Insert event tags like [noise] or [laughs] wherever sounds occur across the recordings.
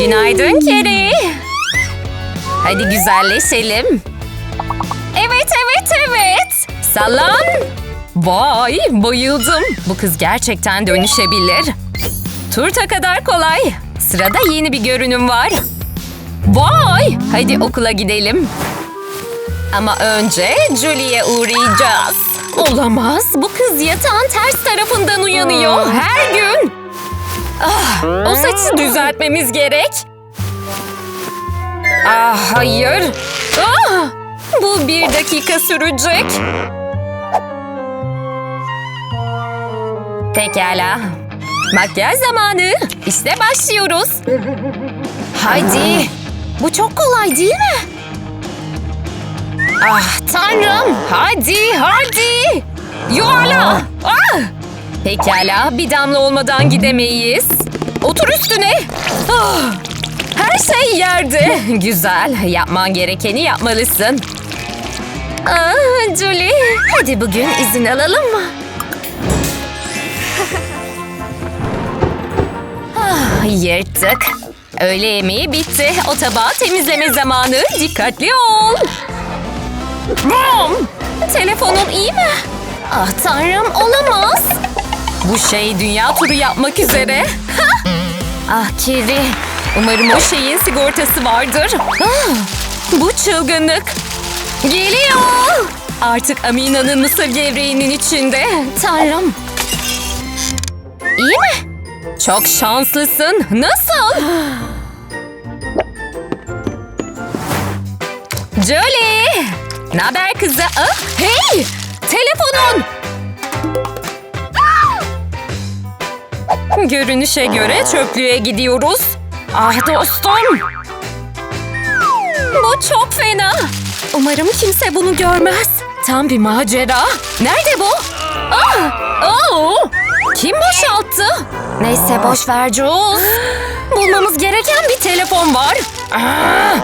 Günaydın Keri. Hadi güzelleşelim. Evet, evet, evet. Sallan. Vay, bayıldım. Bu kız gerçekten dönüşebilir. Turta kadar kolay. Sırada yeni bir görünüm var. Vay, hadi okula gidelim. Ama önce Julie'ye uğrayacağız. Olamaz, bu kız yatağın ters tarafından uyanıyor her gün. Ah, o saçı düzeltmemiz gerek. Ah hayır. Ah, bu bir dakika sürecek. Pekala. Makyaj zamanı. İşte başlıyoruz. Hadi. Bu çok kolay değil mi? Ah tanrım. Hadi hadi. Yuvarla. Ah. Pekala bir damla olmadan gidemeyiz. Otur üstüne. Ah. Her şey yerde. [laughs] Güzel. Yapman gerekeni yapmalısın. Ah, Julie. Hadi bugün izin alalım mı? [laughs] Ah, yırttık. Öğle yemeği bitti. O tabağı temizleme zamanı. Dikkatli ol. Bom! Telefonun iyi mi? Ah tanrım olamaz. Bu şey dünya turu yapmak üzere. [laughs] Ah Kiri. Umarım o şeyin sigortası vardır. Ah, bu çılgınlık. Geliyor. Artık Amina'nın mısır gevreğinin içinde. Tanrım. İyi mi? Çok şanslısın. Nasıl? [gasps] Jolie! Ne haber kızı? Ah, hey! Telefonun! [laughs] Görünüşe göre çöplüğe gidiyoruz. Ah dostum! Bu çok fena. Umarım kimse bunu görmez. Tam bir macera. Nerede bu? Ah! Oh! Kim boşalttı? Neyse boş ver Jules. [gasps] Bulmamız gereken bir telefon var. Ah!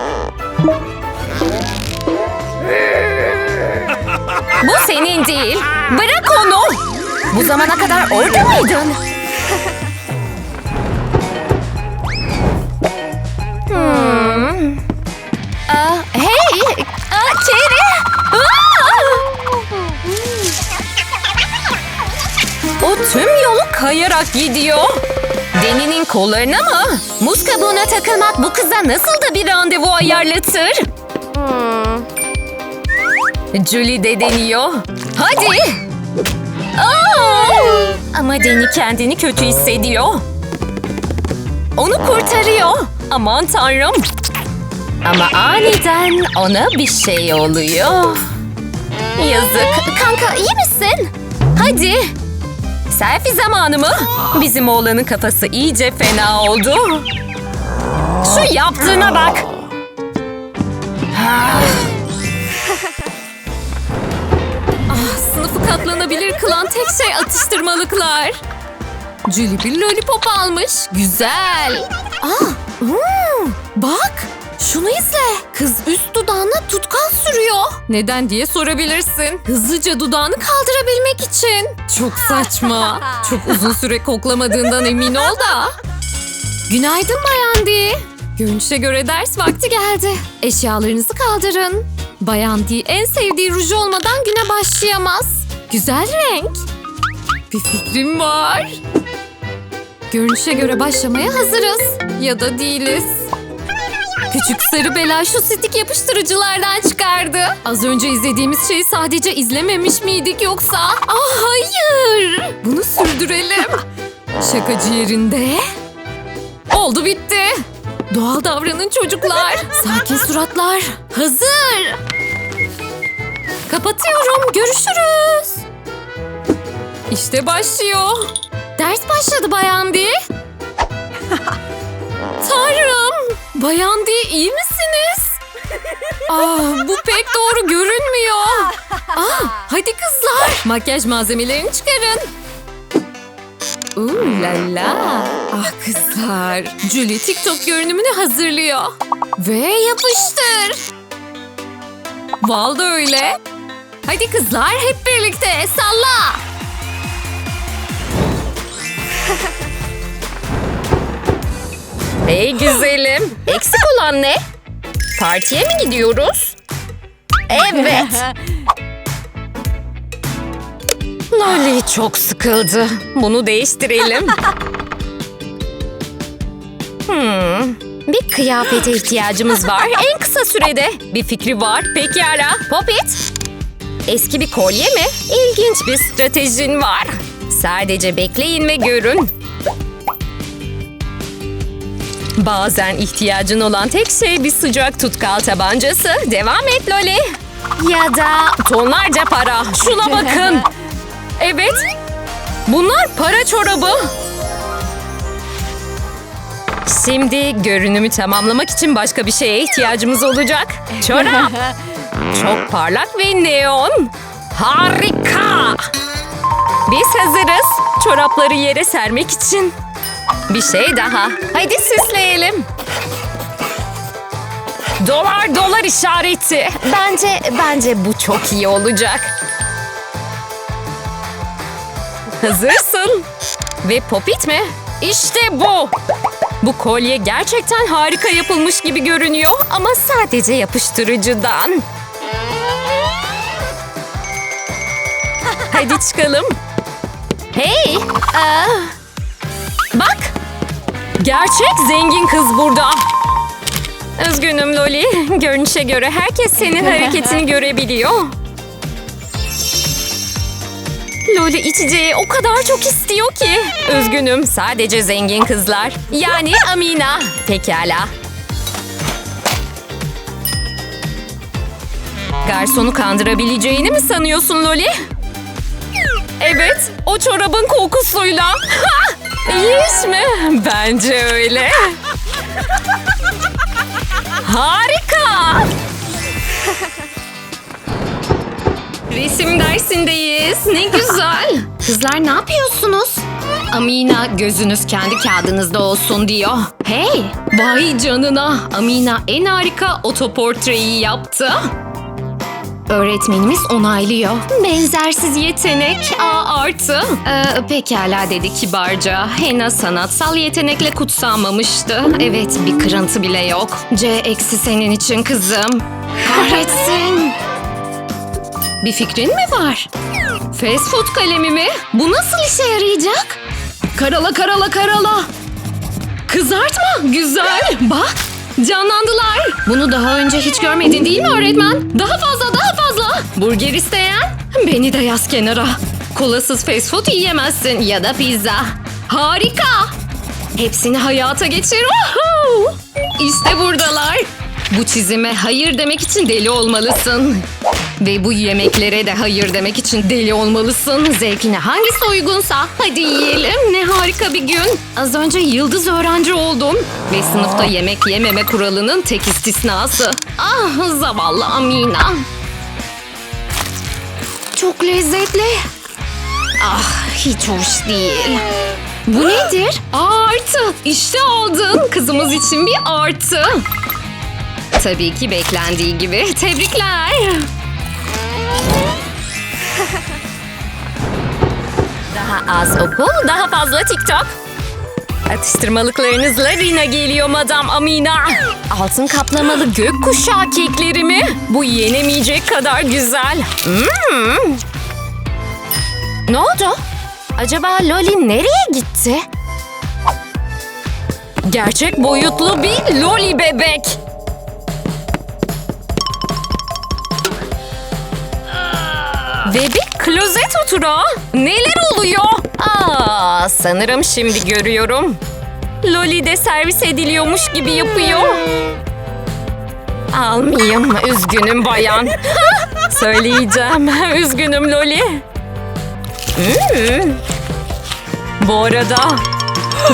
Bu senin değil. Bırak onu. Bu zamana kadar orada mıydın? Hmm. Hey! Aa, Kerry! Aa! O tüm yolu kayarak gidiyor. Deni'nin kollarına mı? Muz kabuğuna takılmak bu kıza nasıl da bir randevu ayarlatır? Julie de deniyor. Hadi. Aa! Ama Deni kendini kötü hissediyor. Onu kurtarıyor. Aman tanrım. Ama aniden ona bir şey oluyor. Yazık. Kanka iyi misin? Hadi. Selfie zamanı mı? Bizim oğlanın kafası iyice fena oldu. Şu yaptığına bak. Ah, sınıfı katlanabilir kılan tek şey atıştırmalıklar. Julie bir lollipop almış. Güzel. Aa, hmm, bak. Şunu izle. Kız üst dudağına tutkal sürüyor. Neden diye sorabilirsin. Hızlıca dudağını kaldırabilmek için. Çok saçma. [laughs] Çok uzun süre koklamadığından emin ol da. Günaydın Bayan Di. Görünüşe göre ders vakti geldi. Eşyalarınızı kaldırın. Bayan Di en sevdiği ruj olmadan güne başlayamaz. Güzel renk. Bir fikrim var. Görünüşe göre başlamaya hazırız. Ya da değiliz. Küçük sarı bela şu stik yapıştırıcılardan çıkardı. Az önce izlediğimiz şeyi sadece izlememiş miydik yoksa? Ah hayır. Bunu sürdürelim. Şakacı yerinde. Oldu bitti. Doğal davranın çocuklar. Sakin suratlar. Hazır. Kapatıyorum. Görüşürüz. İşte başlıyor. Ders başladı Bayan Di. Tanrım! Bayan Di iyi misiniz? Ah, bu pek doğru görünmüyor. Ah, hadi kızlar. Makyaj malzemelerini çıkarın. Ooh la la. Ah kızlar. Julie TikTok görünümünü hazırlıyor. Ve yapıştır. Val da öyle. Hadi kızlar hep birlikte salla. [laughs] Hey güzelim. Eksik olan ne? Partiye mi gidiyoruz? Evet. [laughs] Loli çok sıkıldı. Bunu değiştirelim. [laughs] Hmm, bir kıyafete ihtiyacımız var. En kısa sürede. Bir fikri var. Pekala. Popit. Eski bir kolye mi? İlginç bir stratejin var. Sadece bekleyin ve görün. Bazen ihtiyacın olan tek şey bir sıcak tutkal tabancası. Devam et Loli. Ya da tonlarca para. Şuna bakın. [laughs] Evet. Bunlar para çorabı. Şimdi görünümü tamamlamak için başka bir şeye ihtiyacımız olacak. Çorap. [laughs] Çok parlak ve neon. Harika. Biz hazırız. Çorapları yere sermek için. Bir şey daha. Hadi süsleyelim. Dolar dolar işareti. Bence bence bu çok iyi olacak. Hazırsın. Ve popit mi? İşte bu. Bu kolye gerçekten harika yapılmış gibi görünüyor ama sadece yapıştırıcıdan. Hadi çıkalım. Hey! Aa, bak! Gerçek zengin kız burada. Üzgünüm Loli. [laughs] Görünüşe göre herkes senin hareketini [laughs] görebiliyor. Loli içeceği o kadar çok istiyor ki. Üzgünüm sadece zengin kızlar. Yani [laughs] Amina. Pekala. Garsonu kandırabileceğini mi sanıyorsun Loli? Evet, o çorabın kokusuyla. Ha! [laughs] İyi iş mi? Bence öyle. [laughs] Harika! Resim dersindeyiz. Ne güzel. Kızlar ne yapıyorsunuz? Amina gözünüz kendi kağıdınızda olsun diyor. Hey! Vay canına. Amina en harika otoportreyi yaptı. Öğretmenimiz onaylıyor. Benzersiz yetenek A artı. Ee, pekala dedi kibarca. Hena sanatsal yetenekle kutsanmamıştı. Evet bir kırıntı bile yok. C eksi senin için kızım. Kahretsin. Bir fikrin mi var? Fast food kalemi mi? Bu nasıl işe yarayacak? Karala karala karala. Kızartma. Güzel. Bak. Canlandılar. Bunu daha önce hiç görmedin değil mi öğretmen? Daha fazla daha fazla. Burger isteyen? Beni de yaz kenara. Kolasız fast food yiyemezsin ya da pizza. Harika. Hepsini hayata geçir. Woohoo! İşte buradalar. Bu çizime hayır demek için deli olmalısın. Ve bu yemeklere de hayır demek için deli olmalısın. Zevkine hangisi uygunsa hadi yiyelim. Ne harika bir gün. Az önce yıldız öğrenci oldum. Ve sınıfta yemek yememe kuralının tek istisnası. Ah zavallı Amina. Çok lezzetli. Ah hiç hoş değil. Bu nedir? Artı. İşte aldın. Kızımız için bir artı. Tabii ki beklendiği gibi. Tebrikler. [laughs] Daha az okul, daha fazla TikTok. Atıştırmalıklarınızla Rina geliyor Madam Amina. Altın kaplamalı gökkuşağı kekleri mi? Bu yenemeyecek kadar güzel. Hmm. Ne oldu? Acaba Loli nereye gitti? Gerçek boyutlu bir Loli bebek. Ve bir klozet oturağı. Neler oluyor? Aa, sanırım şimdi görüyorum. Loli de servis ediliyormuş gibi yapıyor. Almayayım. Üzgünüm bayan. [laughs] Söyleyeceğim. [laughs] Üzgünüm Loli. Hmm. Bu arada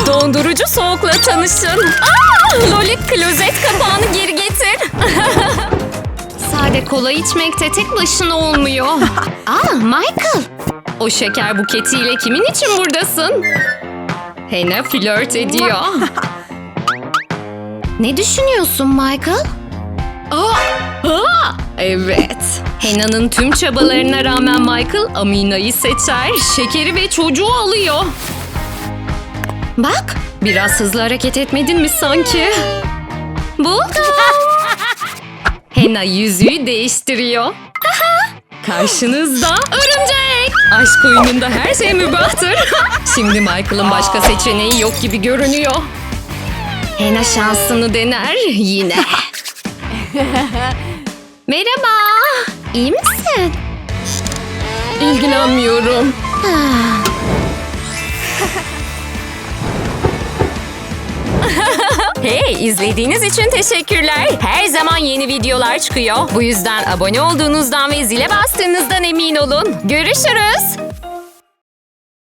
dondurucu soğukla tanışın. Aa, Loli klozet kapağını geri getir. [laughs] Sade kola içmekte tek başına olmuyor. [laughs] Aa Michael. O şeker buketiyle kimin için buradasın? Hena flört ediyor. [laughs] ne düşünüyorsun Michael? Aa, aa, evet. Hena'nın tüm çabalarına rağmen Michael Amina'yı seçer, şekeri ve çocuğu alıyor. Bak, Biraz hızlı hareket etmedin mi sanki? [laughs] Buldum. Henna yüzüğü değiştiriyor. Karşınızda örümcek. Aşk oyununda her şey mübahtır. Şimdi Michael'ın başka seçeneği yok gibi görünüyor. Henna şansını dener yine. [laughs] Merhaba. İyi misin? İlgilenmiyorum. [laughs] Hey izlediğiniz için teşekkürler. Her zaman yeni videolar çıkıyor. Bu yüzden abone olduğunuzdan ve zile bastığınızdan emin olun. Görüşürüz.